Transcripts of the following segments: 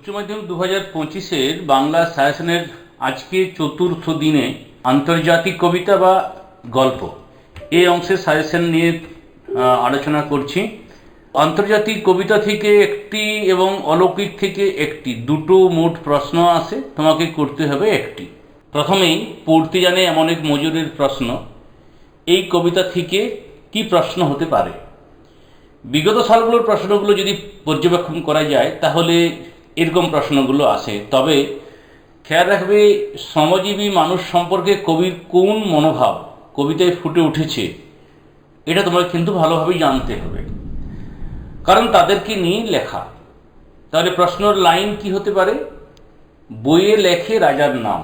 উচ্চ মাধ্যমিক দু হাজার পঁচিশের বাংলা সায়াসনের আজকে চতুর্থ দিনে আন্তর্জাতিক কবিতা বা গল্প। এই অংশের সাজেশন নিয়ে আলোচনা করছি। আন্তর্জাতিক কবিতা থেকে একটি এবং অলৌকিক থেকে একটি, দুটো মোট প্রশ্ন আসে, তোমাকে করতে হবে একটি। প্রথমেই, পড়তে জানে এমন এক মজুরের প্রশ্ন, এই কবিতা থেকে কি প্রশ্ন হতে পারে? বিগত সালগুলোর প্রশ্নগুলো যদি পর্যবেক্ষণ করা যায়, তাহলে এরকম প্রশ্নগুলো আসে। তবে খেয়াল রাখবে, শ্রমজীবী মানুষ সম্পর্কে কবির কোন মনোভাব কবিতায় ফুটে উঠেছে, এটা তোমাকে কিন্তু ভালোভাবেই জানতে হবে। কারণ তাদেরকে নিয়ে লেখা। তাহলে প্রশ্নর লাইন কি হতে পারে? বইয়ে লেখে রাজার নাম।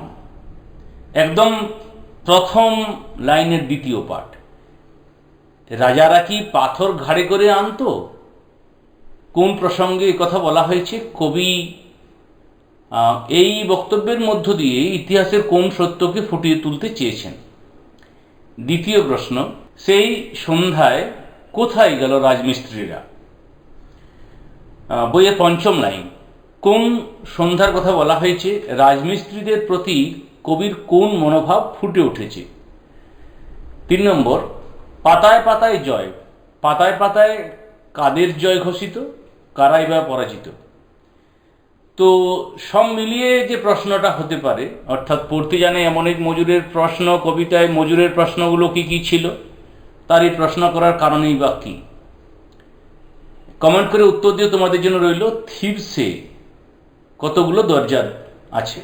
একদম প্রথম লাইনের দ্বিতীয় পাঠ। রাজারা কি পাথর ঘাড়ে করে আনতো? কোন প্রসঙ্গে কথা বলা হয়েছে? কবি এই বক্তব্যের মধ্য দিয়ে ইতিহাসের কোন সত্যকে ফুটিয়ে তুলতে চেয়েছেন? দ্বিতীয় প্রশ্ন, সেই সন্ধ্যায় কোথায় গেল রাজমিস্ত্রিরা? বইয়ের পঞ্চম লাইন, কোন সন্ধ্যার কথা বলা হয়েছে? রাজমিস্ত্রিদের প্রতি কবির কোন মনোভাব ফুটে উঠেছে? তিন নম্বর, পাতায় পাতায় জয়, পাতায় পাতায় কাদের জয় ঘোষিত? কারাই বা পরাজিত। তো সব মিলিয়ে যে প্রশ্নটা হতে পারে, অর্থাৎ পড়তে জানে এমন এক মজুরের প্রশ্ন, কবিতায় মজুরের প্রশ্নগুলো কি কি ছিল তার এই প্রশ্ন করার কারণেই বা কী? কমেন্ট করে উত্তর দিয়ে তোমাদের জন্য রইল থিপসে কতগুলো দরজা আছে।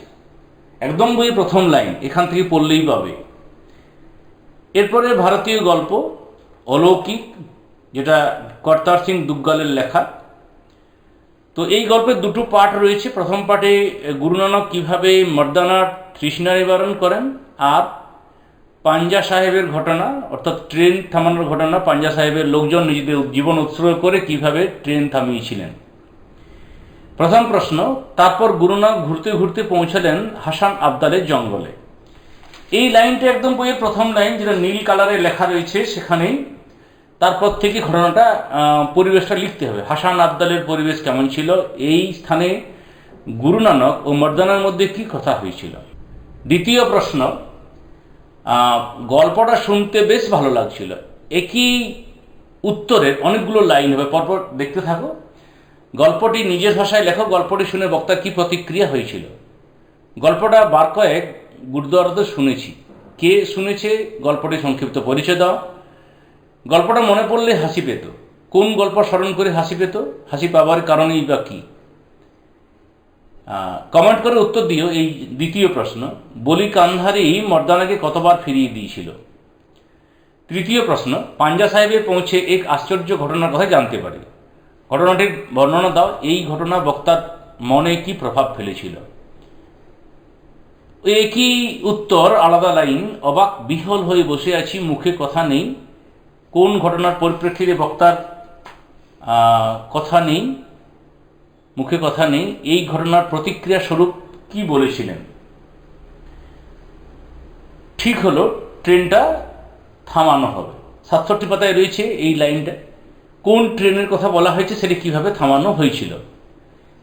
একদম বইয়ের প্রথম লাইন, এখান থেকে পড়লেই পাবে। এরপরে ভারতীয় গল্প, অলৌকিক, যেটা কর্তার সিং দুগ্গালের লেখা তো এই গল্পের দুটো পার্ট রয়েছে। প্রথম পার্টে গুরু নানক কীভাবে মর্দানার তৃষ্ণা নিবারণ করেন আর পাঞ্জা সাহেবের ঘটনা, অর্থাৎ ট্রেন থামানোর ঘটনা, পাঞ্জা সাহেবের লোকজন নিজেদের জীবন উৎসর্গ করে কীভাবে ট্রেন থামিয়েছিলেন। প্রথম প্রশ্ন, তারপর গুরুনাথ ঘুরতে ঘুরতে পৌঁছালেন হাসান আবদালের জঙ্গলে। এই লাইনটা একদম বইয়ের প্রথম লাইন, যেটা নীল কালারে লেখা রয়েছে, সেখানেই তারপর থেকে ঘটনাটা পরিবেশটা লিখতে হবে। হাসান আবদালের পরিবেশ কেমন ছিল? এই স্থানে গুরু নানক ও মর্দানার মধ্যে কি কথা হয়েছিল? দ্বিতীয় প্রশ্ন গল্পটা শুনতে বেশ ভালো লাগছিল। একই উত্তরের অনেকগুলো লাইন হবে, পরপর দেখতে থাকো। গল্পটি নিজের ভাষায় লেখো, গল্পটি শুনে বক্তার কি প্রতিক্রিয়া হয়েছিল? গল্পটা বার কয়েক গুরুদ্বারাতে শুনেছি। কে শুনেছে? গল্পটি সংক্ষিপ্ত পরিচয় দাও। গল্পটা মনে পড়লে হাসি পেত। কোন গল্প স্মরণ করে হাসি পেত? হাসি পাবার কারণেই বা কী? কমেন্ট করে উত্তর দিও এই দ্বিতীয় প্রশ্ন। বলি কান্ধারি মর্দানাকে কতবার ফিরিয়ে দিয়েছিল? তৃতীয় প্রশ্ন, পাঞ্জা সাহেবে পৌঁছে এক আশ্চর্য ঘটনার কথা জানতে পারি। ঘটনাটির বর্ণনা দাও, এই ঘটনা বক্তার মনে কি প্রভাব ফেলেছিল? একই উত্তর, আলাদা লাইন, অবাক বিহল হয়ে বসে আছি, মুখে কথা নেই। কোন ঘটনার পরিপ্রেক্ষিতে বক্তার কথা নেই, মুখে কথা নেই, এই ঘটনার প্রতিক্রিয়া স্বরূপ কি বলেছিলেন? ঠিক হলো, ট্রেনটা থামানো হবে। সাতষট্টি পাতায় রয়েছে এই লাইনটা। কোন ট্রেনের কথা বলা হয়েছে সেটি কীভাবে থামানো হয়েছিল?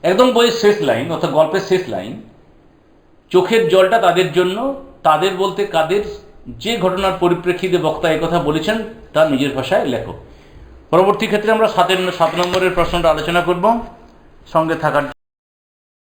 একদম বইয়ের শেষ লাইন, অর্থাৎ গল্পের শেষ লাইন। চোখের জলটা তাদের জন্য, তাদের বলতে কাদের যে ঘটনার পরিপ্রেক্ষিতে বক্তা কথা বলেছেন, তা নিজের ভাষায় লেখো। পরবর্তী ক্ষেত্রে আমরা সাতের সাত নম্বরের প্রশ্নটা আলোচনা করব। সঙ্গে থাকার